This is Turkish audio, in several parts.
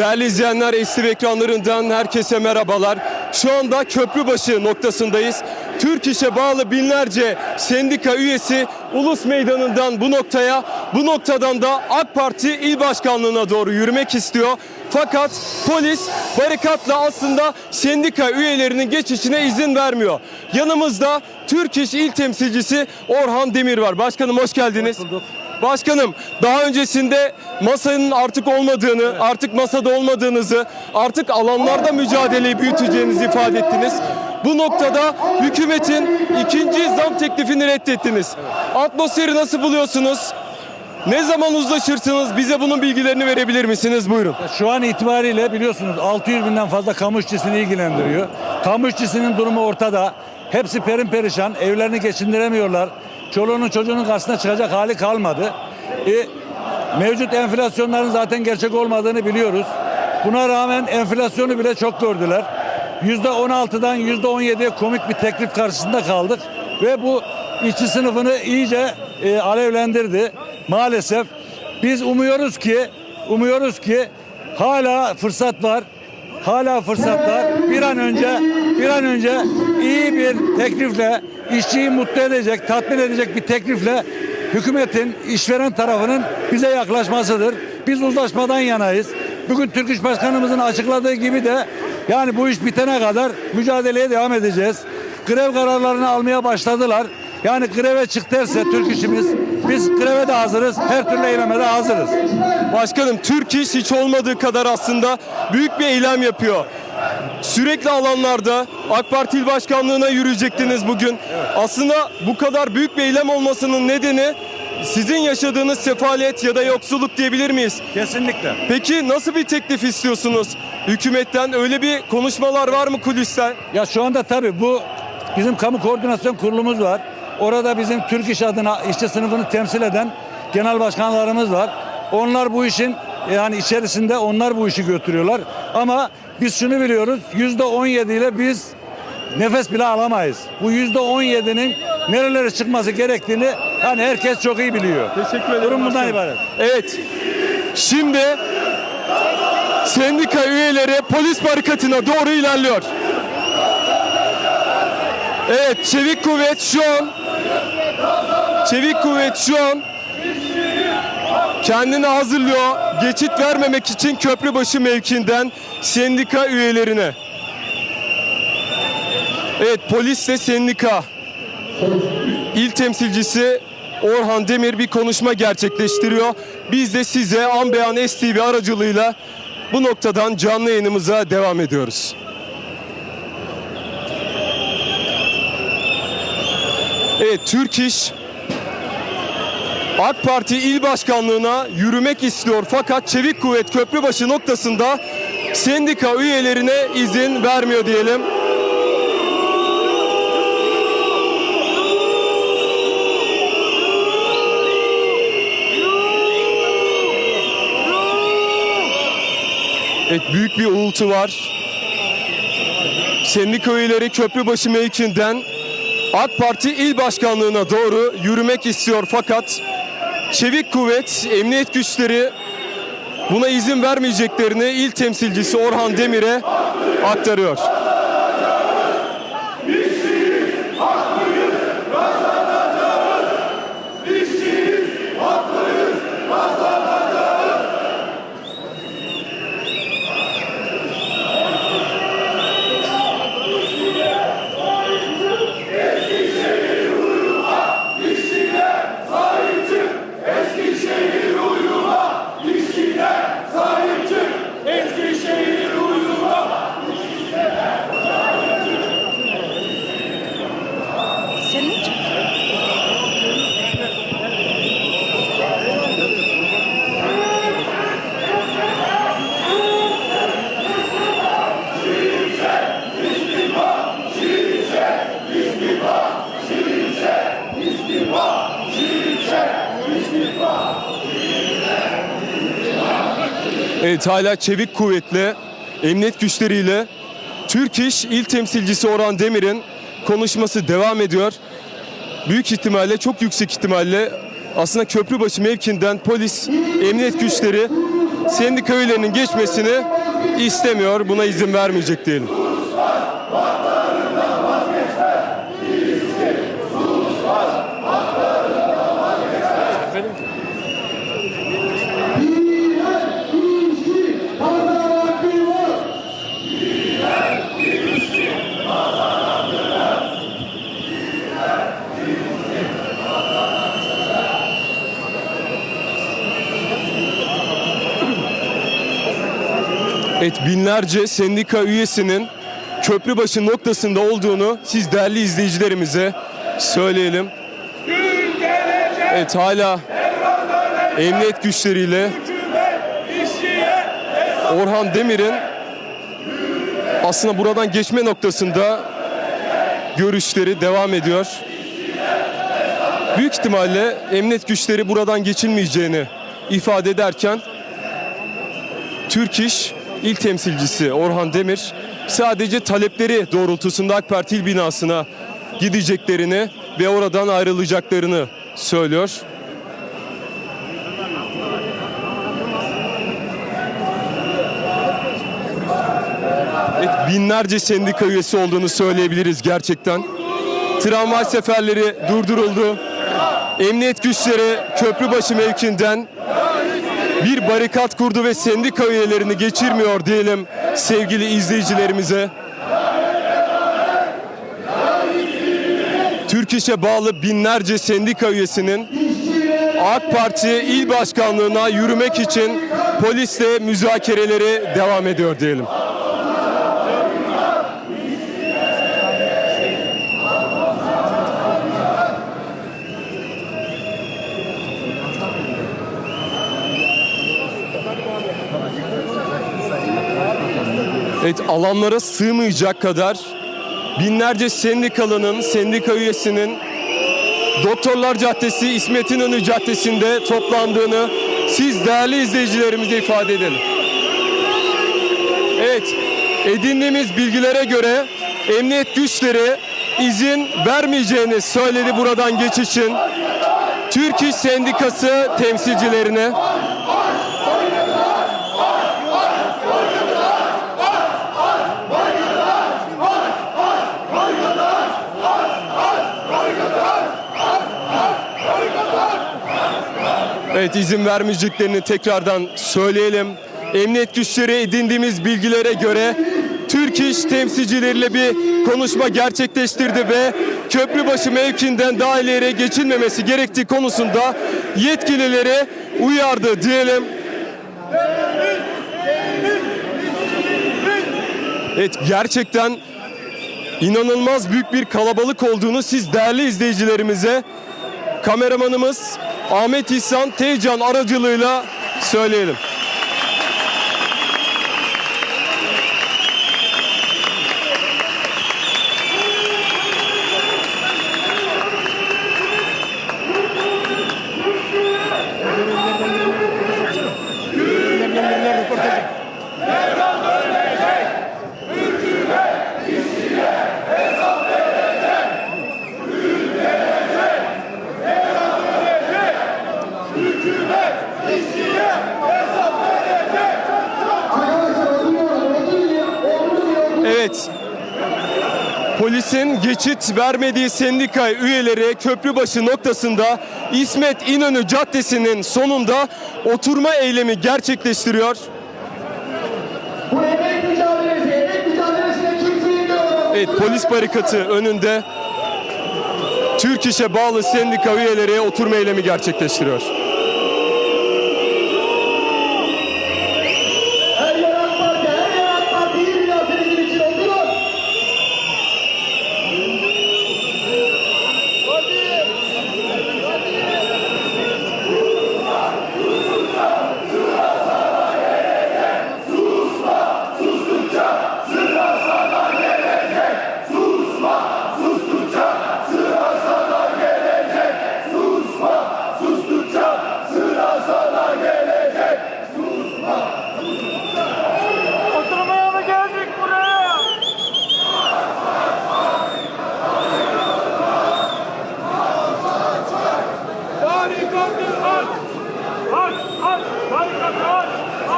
Değerli izleyenler, Esti ekranlarından herkese merhabalar. Şu anda Köprübaşı noktasındayız. Türk İş'e bağlı binlerce sendika üyesi Ulus Meydanı'ndan bu noktaya, bu noktadan da AK Parti İl Başkanlığı'na doğru yürümek istiyor. Fakat polis barikatla aslında sendika üyelerinin geçişine izin vermiyor. Yanımızda Türk İş İl Temsilcisi Orhan Demir var. Başkanım hoş geldiniz. Başkanım daha öncesinde masanın artık olmadığını, artık masada olmadığınızı, artık alanlarda mücadeleyi büyüteceğinizi ifade ettiniz. Bu noktada hükümetin ikinci zam teklifini reddettiniz. Atmosferi nasıl buluyorsunuz? Ne zaman uzlaşırsınız? Bize bunun bilgilerini verebilir misiniz? Buyurun. Şu an itibariyle biliyorsunuz 600 binden fazla kamu işçisini ilgilendiriyor. Kamu işçisinin durumu ortada. Hepsi perin perişan. Evlerini geçindiremiyorlar. Çoluğunun çocuğunun karşısına çıkacak hali kalmadı. E, mevcut enflasyonların zaten gerçek olmadığını biliyoruz. Buna rağmen enflasyonu bile çok gördüler. %16'dan %17'ye komik bir teklif karşısında kaldık. Ve bu işçi sınıfını iyice e, alevlendirdi. Maalesef biz umuyoruz ki umuyoruz ki hala fırsat var. Hala fırsat var. Bir an önce bir an önce iyi bir teklifle işçiyi mutlu edecek, tatmin edecek bir teklifle hükümetin, işveren tarafının bize yaklaşmasıdır. Biz uzlaşmadan yanayız. Bugün Türk İş Başkanımızın açıkladığı gibi de yani bu iş bitene kadar mücadeleye devam edeceğiz. Grev kararlarını almaya başladılar. Yani greve çık derse Türk işimiz biz greve de hazırız. Her türlü eyleme de hazırız. Başkanım Türk İş hiç olmadığı kadar aslında büyük bir eylem yapıyor. Sürekli alanlarda AK Parti İl Başkanlığı'na yürüyecektiniz bugün. Aslında bu kadar büyük bir eylem olmasının nedeni sizin yaşadığınız sefalet ya da yoksulluk diyebilir miyiz? Kesinlikle. Peki nasıl bir teklif istiyorsunuz hükümetten? Öyle bir konuşmalar var mı kulisten? Ya şu anda tabii bu bizim kamu koordinasyon kurulumuz var. Orada bizim Türk İş adına işçi sınıfını temsil eden genel başkanlarımız var. Onlar bu işin yani içerisinde onlar bu işi götürüyorlar. Ama biz şunu biliyoruz. Yüzde on ile biz nefes bile alamayız. Bu yüzde on yedinin nerelere çıkması gerektiğini yani herkes çok iyi biliyor. Teşekkür ederim. Durum bundan ibaret. Evet. Şimdi sendika üyeleri polis barikatına doğru ilerliyor. Evet, Çevik Kuvvet şu an Çevik Kuvvet şu an kendini hazırlıyor. Geçit vermemek için Köprübaşı mevkiinden sendika üyelerine. Evet, polis ve sendika İl temsilcisi Orhan Demir bir konuşma gerçekleştiriyor. Biz de size Anbeyan STV aracılığıyla bu noktadan canlı yayınımıza devam ediyoruz. Evet Türk İş AK Parti İl Başkanlığı'na yürümek istiyor fakat Çevik Kuvvet Köprübaşı noktasında sendika üyelerine izin vermiyor diyelim. Evet büyük bir uğultu var. Sendika üyeleri Köprübaşı mevkiinden AK Parti İl Başkanlığı'na doğru yürümek istiyor fakat Çevik Kuvvet, emniyet güçleri buna izin vermeyeceklerini il temsilcisi Orhan Demir'e aktarıyor. Hala Çevik Kuvvet'le, emniyet güçleriyle Türk İş İl Temsilcisi Orhan Demir'in konuşması devam ediyor. Büyük ihtimalle, çok yüksek ihtimalle aslında Köprübaşı mevkinden polis, emniyet güçleri sendika üyelerinin geçmesini istemiyor. Buna izin vermeyecek diyelim. Binlerce sendika üyesinin köprübaşı noktasında olduğunu siz değerli izleyicilerimize söyleyelim. Evet hala emniyet güçleriyle Orhan Demir'in aslında buradan geçme noktasında görüşleri devam ediyor. Büyük ihtimalle emniyet güçleri buradan geçilmeyeceğini ifade ederken Türk İş İl Temsilcisi Orhan Demir sadece talepleri doğrultusunda AK Parti il binasına gideceklerini ve oradan ayrılacaklarını söylüyor. Evet, binlerce sendika üyesi olduğunu söyleyebiliriz gerçekten. Tramvay seferleri durduruldu. Emniyet güçleri Köprübaşı mevkinden bir barikat kurdu ve sendika üyelerini geçirmiyor diyelim sevgili izleyicilerimize. Türk İş'e bağlı binlerce sendika üyesinin AK Parti il başkanlığına yürümek için polisle müzakereleri devam ediyor diyelim. Evet alanlara sığmayacak kadar binlerce sendikalının, sendika üyesinin Doktorlar Caddesi, İsmet İnönü Caddesi'nde toplandığını siz değerli izleyicilerimize ifade edelim. Evet, edindiğimiz bilgilere göre emniyet güçleri izin vermeyeceğini söyledi buradan geçişin. Türk İş Sendikası temsilcilerine. Evet izin vermeyeceklerini tekrardan söyleyelim. Emniyet güçleri edindiğimiz bilgilere göre Türk İş temsilcileriyle bir konuşma gerçekleştirdi ve Köprübaşı mevkinden daha ileriye geçilmemesi gerektiği konusunda yetkilileri uyardı diyelim. Evet gerçekten inanılmaz büyük bir kalabalık olduğunu siz değerli izleyicilerimize kameramanımız Ahmet İhsan Teycan aracılığıyla söyleyelim. Evet. Polisin geçit vermediği sendika üyeleri Köprübaşı noktasında İsmet İnönü Caddesi'nin sonunda oturma eylemi gerçekleştiriyor. Bu emek mücadelesi, emek mücadelesine olmaması Evet polis barikatı önünde Türk İş'e bağlı sendika üyeleri oturma eylemi gerçekleştiriyor.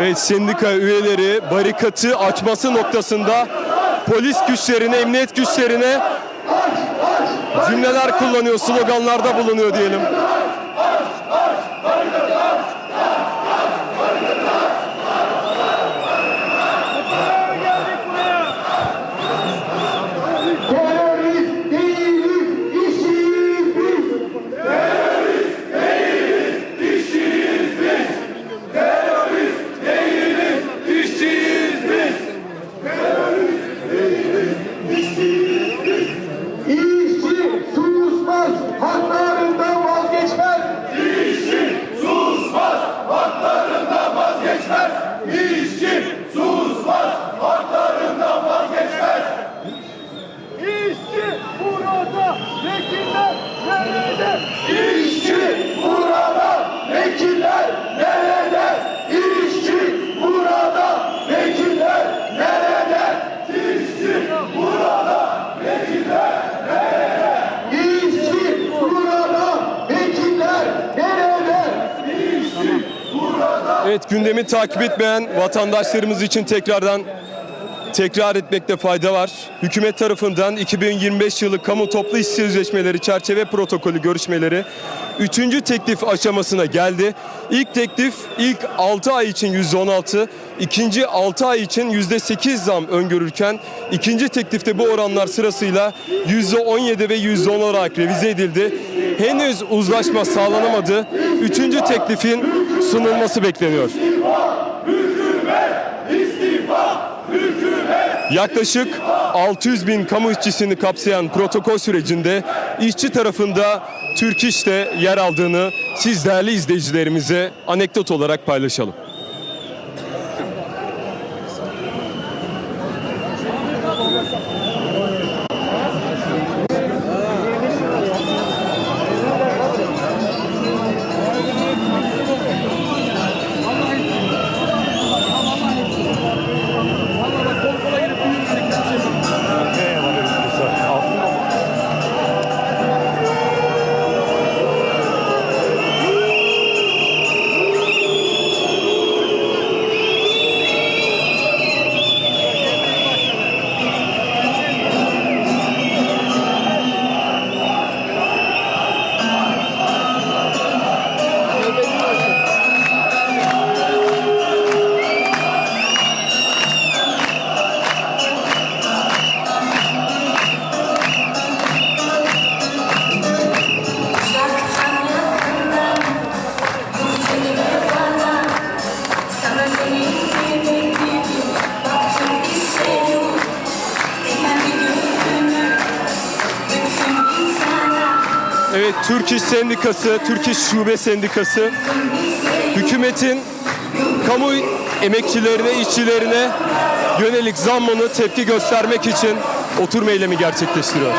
Evet sendika üyeleri barikatı açması noktasında polis güçlerine, emniyet güçlerine cümleler kullanıyor, sloganlarda bulunuyor diyelim. Gündemi takip etmeyen vatandaşlarımız için tekrardan tekrar etmekte fayda var. Hükümet tarafından 2025 yılı kamu toplu iş sözleşmeleri çerçeve protokolü görüşmeleri 3. teklif aşamasına geldi. İlk teklif ilk 6 ay için %16, ikinci 6 ay için %8 zam öngörürken ikinci teklifte bu oranlar sırasıyla %17 ve %10 olarak revize edildi. Henüz uzlaşma sağlanamadı. Üçüncü teklifin sunulması bekleniyor. Yaklaşık 600 bin kamu işçisini kapsayan protokol sürecinde işçi tarafında Türk İş'te yer aldığını siz değerli izleyicilerimize anekdot olarak paylaşalım. Sendikası, Türk İş Şube Sendikası hükümetin kamu emekçilerine, işçilerine yönelik zammını tepki göstermek için oturma eylemi gerçekleştiriyor.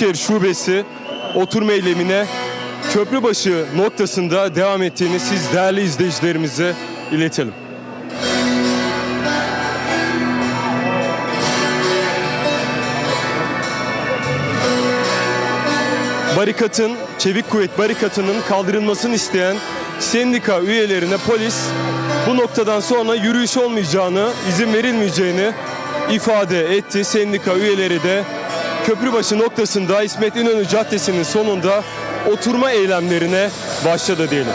Eskişehir Şubesi oturma eylemine Köprübaşı noktasında devam ettiğini siz değerli izleyicilerimize iletelim. barikatın, çevik kuvvet barikatının kaldırılmasını isteyen sendika üyelerine polis bu noktadan sonra yürüyüş olmayacağını, izin verilmeyeceğini ifade etti. Sendika üyeleri de Köprübaşı noktasında İsmet İnönü Caddesi'nin sonunda oturma eylemlerine başladı diyelim.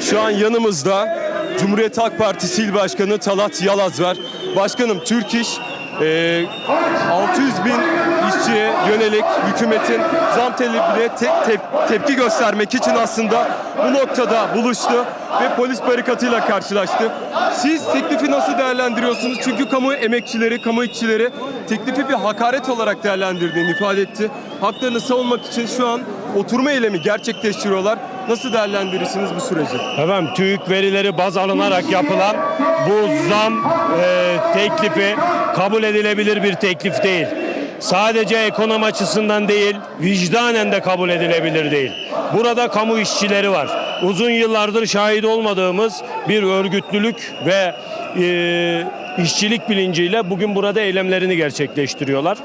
Şu an yanımızda Cumhuriyet Halk Partisi İl Başkanı Talat Yalaz var. Başkanım Türk İş e, 600 bin işçiye yönelik hükümetin zam talebine te- tep- tepki göstermek için aslında bu noktada buluştu ve polis barikatıyla karşılaştı. Siz teklifi nasıl değerlendiriyorsunuz? Çünkü kamu emekçileri, kamu işçileri teklifi bir hakaret olarak değerlendirdiğini ifade etti. Haklarını savunmak için şu an oturma eylemi gerçekleştiriyorlar. Nasıl değerlendirirsiniz bu süreci? Efendim TÜİK verileri baz alınarak yapılan bu zam e, teklifi kabul edilebilir bir teklif değil. Sadece ekonomi açısından değil, vicdanen de kabul edilebilir değil. Burada kamu işçileri var. Uzun yıllardır şahit olmadığımız bir örgütlülük ve e, işçilik bilinciyle bugün burada eylemlerini gerçekleştiriyorlar.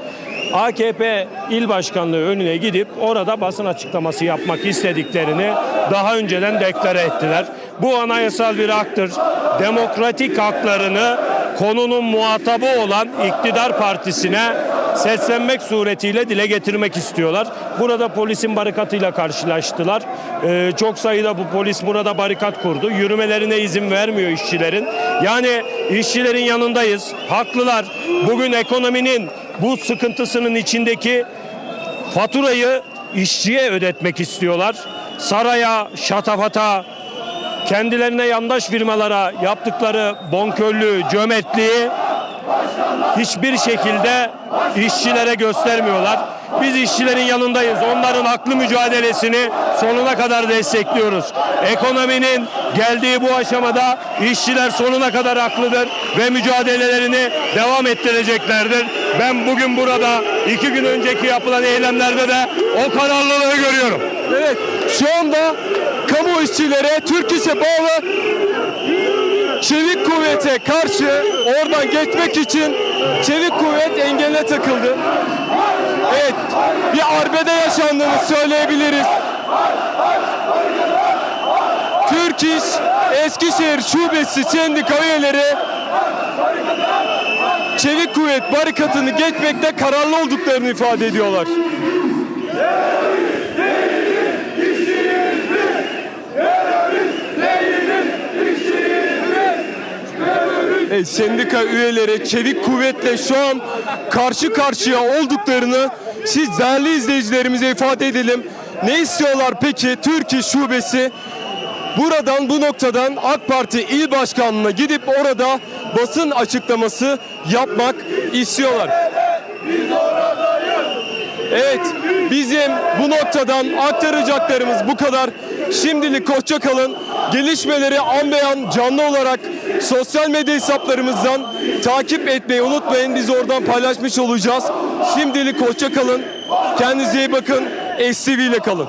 AKP il başkanlığı önüne gidip orada basın açıklaması yapmak istediklerini daha önceden deklare ettiler. Bu anayasal bir haktır. Demokratik haklarını konunun muhatabı olan iktidar partisine seslenmek suretiyle dile getirmek istiyorlar. Burada polisin barikatıyla karşılaştılar. Ee, çok sayıda bu polis burada barikat kurdu. Yürümelerine izin vermiyor işçilerin. Yani işçilerin yanındayız. Haklılar. Bugün ekonominin bu sıkıntısının içindeki faturayı işçiye ödetmek istiyorlar. Saraya, şatafata, kendilerine yandaş firmalara yaptıkları bonkörlüğü, cömertliği hiçbir şekilde işçilere göstermiyorlar. Biz işçilerin yanındayız. Onların haklı mücadelesini sonuna kadar destekliyoruz. Ekonominin geldiği bu aşamada işçiler sonuna kadar haklıdır ve mücadelelerini devam ettireceklerdir. Ben bugün burada iki gün önceki yapılan eylemlerde de o kararlılığı görüyorum. Evet, şu anda kamu işçileri Türk İş'e bağlı çevik kuvvete karşı oradan geçmek için çevik kuvvet engeline takıldı. Evet, bir arbede yaşandığını söyleyebiliriz. Türk İş Eskişehir Şubesi sendika üyeleri çevik kuvvet barikatını geçmekte kararlı olduklarını ifade ediyorlar. Sendika üyeleri çevik kuvvetle şu an karşı karşıya olduklarını siz değerli izleyicilerimize ifade edelim. Ne istiyorlar peki Türkiye Şubesi? Buradan bu noktadan AK Parti il başkanlığına gidip orada basın açıklaması yapmak istiyorlar. Evet, bizim bu noktadan aktaracaklarımız bu kadar. Şimdilik hoşça kalın. Gelişmeleri an beyan canlı olarak sosyal medya hesaplarımızdan takip etmeyi unutmayın. Biz oradan paylaşmış olacağız. Şimdilik hoşça kalın. Kendinize iyi bakın. STV ile kalın.